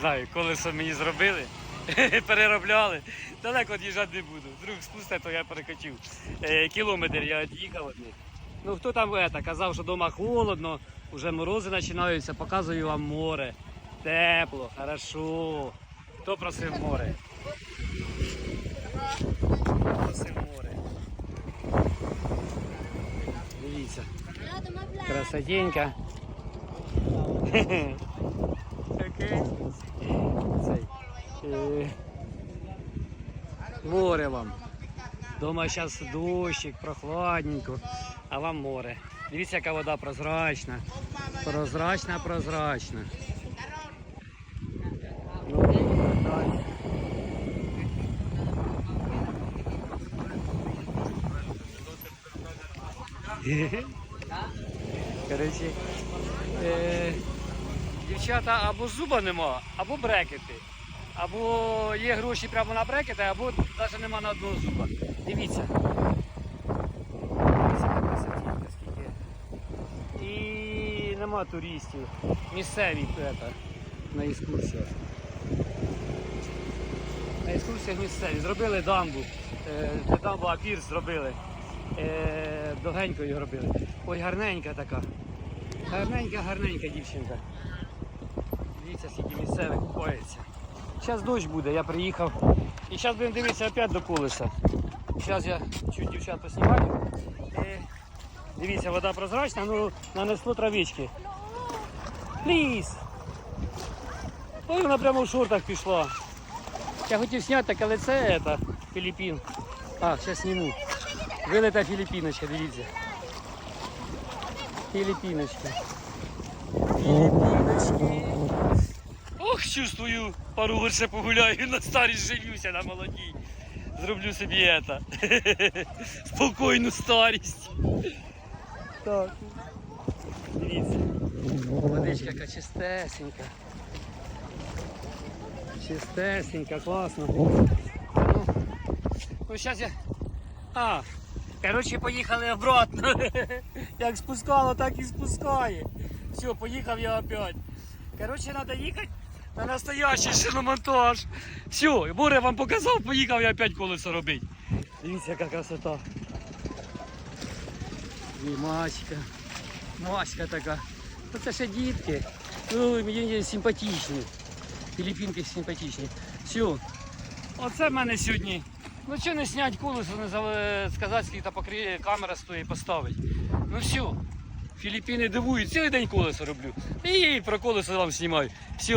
Знаю, колесо мені зробили, переробляли. Далеко від'їжджати не буду. Друг спусте, то я перекочив. Е, кілометр я від'їхав від них. Ну хто там ета, казав, що вдома холодно, вже морози починаються, показую вам море. Тепло, хорошо. Хто просив море? Просив море. Дивіться. Красотенька. Окей. Море вам. Дома зараз дощик, прохладненько, а вам море. Дивіться, яка вода прозрачна. Прозрачна, прозрачна. Коротше, е, дівчата або зуба нема, або брекети. Або є гроші прямо на брекети, або навіть нема на одного зуба. Дивіться. І нема туристів. Місцеві на екскурсіях. На екскурсіях місцеві. Зробили дамбу. Е, Не дамбу, а пірс зробили. Довгенько її робили. Ой, гарненька така. Гарненька, гарненька дівчинка. Дивіться, скільки місцевих купається. Зараз дощ буде, я приїхав. І зараз будемо дивитися опять до колеса. Зараз я чуть дівчат поснімаю. Е, Дивіться, вода прозрачна, ну нанесло травички. Пліс! Ой, вона прямо в шортах пішла. Я хотів зняти, але це это, Філіппін. А, зараз зніму. Вилета Філіппіночка, дивіться. Філіппіночка. Філіппіночки. Чувствую, пару лише погуляю, на старість женюся, на молодій. Зроблю собі это. Спокійну старість. Так. Дивіться. Водичка яка чистесенька. Чистесенька, класно. Ну, ну зараз я. А, коротше, поїхали обратно. Як спускало, так і спускає. Все, поїхав я опять. Коротше, треба їхати на настоящий шиномонтаж. Все, Боря вам показав, поїхав я опять колесо робити. Дивіться, яка красота. І мачка. Мачка така. Це ще дітки. Ну, мені симпатичні. Філіппінки симпатичні. Все. Оце в мене сьогодні. Ну що не снять колесо, не за- сказати, скільки та покрі... камера стоїть поставить. Ну все. Філіппіни дивують, цілий день колесо роблю. І про колесо вам знімаю. Все.